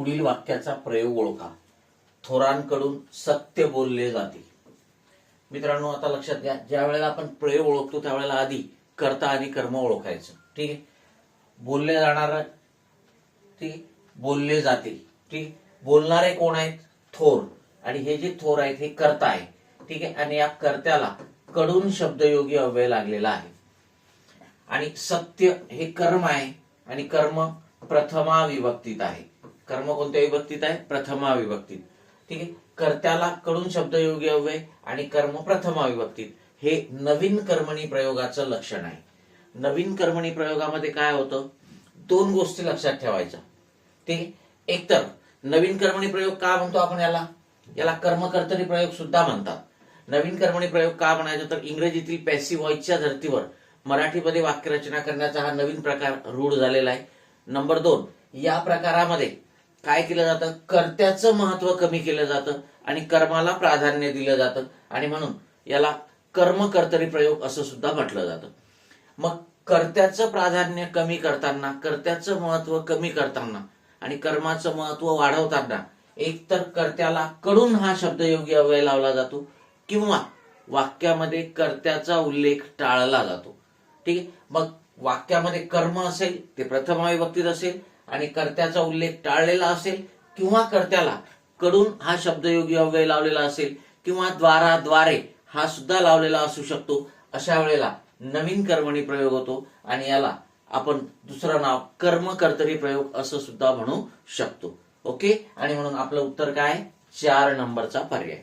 पुढील वाक्याचा प्रयोग ओळखा. थोरांकडून सत्य बोलले जाते. मित्रांनो आता लक्षात घ्या ज्या वेळेला आपण प्रयोग ओळखतो त्यावेळेला आधी कर्ता आधी कर्म ओळखायचं. ठीक आहे? बोलले जाणार ठीक बोलले जाते. ठीक बोलणारे कोण आहेत? थोर. आणि हे जे थोर आहेत हे कर्ता आहे ठीक आहे? आणि या कर्त्याला कडून शब्दयोगी अव्यय लागलेला आहे. आणि सत्य हे कर्म आहे. आणि कर्म प्रथमा विभक्तीत आहे. कर्म कोणत्या विभक्तीत आहे? प्रथमा विभक्तीत. ठीक आहे? कर्त्याला कडून शब्द योग्य हवे आणि कर्म प्रथमा विभक्तीत. हे नवीन कर्मणी प्रयोगाचं लक्षण आहे. नवीन कर्मणी प्रयोगामध्ये काय होतं? दोन गोष्टी लक्षात ठेवायच्या. ठीक आहे? एकतर नवीन कर्मणी प्रयोग का म्हणतो आपण याला? याला कर्मकर्तरी प्रयोग सुद्धा म्हणतात. नवीन कर्मणी प्रयोग का म्हणायचं? तर इंग्रजीतील पॅसी व्हॉइसच्या धर्तीवर मराठीमध्ये वाक्यरचना करण्याचा हा नवीन प्रकार रूढ झालेला आहे. नंबर दोन या प्रकारामध्ये काय केलं जातं? कर्त्याचं महत्त्व कमी केलं जातं आणि कर्माला प्राधान्य दिलं जातं. आणि म्हणून याला कर्मकर्तरी प्रयोग असं सुद्धा म्हटलं जातं. मग कर्त्याचं प्राधान्य कमी करताना कर्त्याचं महत्त्व कमी करताना आणि कर्माचं महत्त्व वाढवताना एकतर कर्त्याला कडून हा शब्द योग्य अवय लावला जातो किंवा वाक्यामध्ये कर्त्याचा उल्लेख टाळला जातो. ठीक आहे? मग वाक्यामध्ये कर्म असेल ते प्रथम विभक्तीत असेल आणि कर्त्याचा उल्लेख टाळलेला असेल किंवा कर्त्याला कडून हा शब्दयोगी अव्यय लावलेला असेल किंवा द्वारा द्वारे हा सुद्धा लावलेला असू शकतो अशा वेळेला नवीन कर्मणी प्रयोग होतो आणि याला आपण दुसरं नाव कर्म कर्तरी प्रयोग असं सुद्धा म्हणू शकतो. ओके? आणि म्हणून आपलं उत्तर काय? चार नंबरचा पर्याय.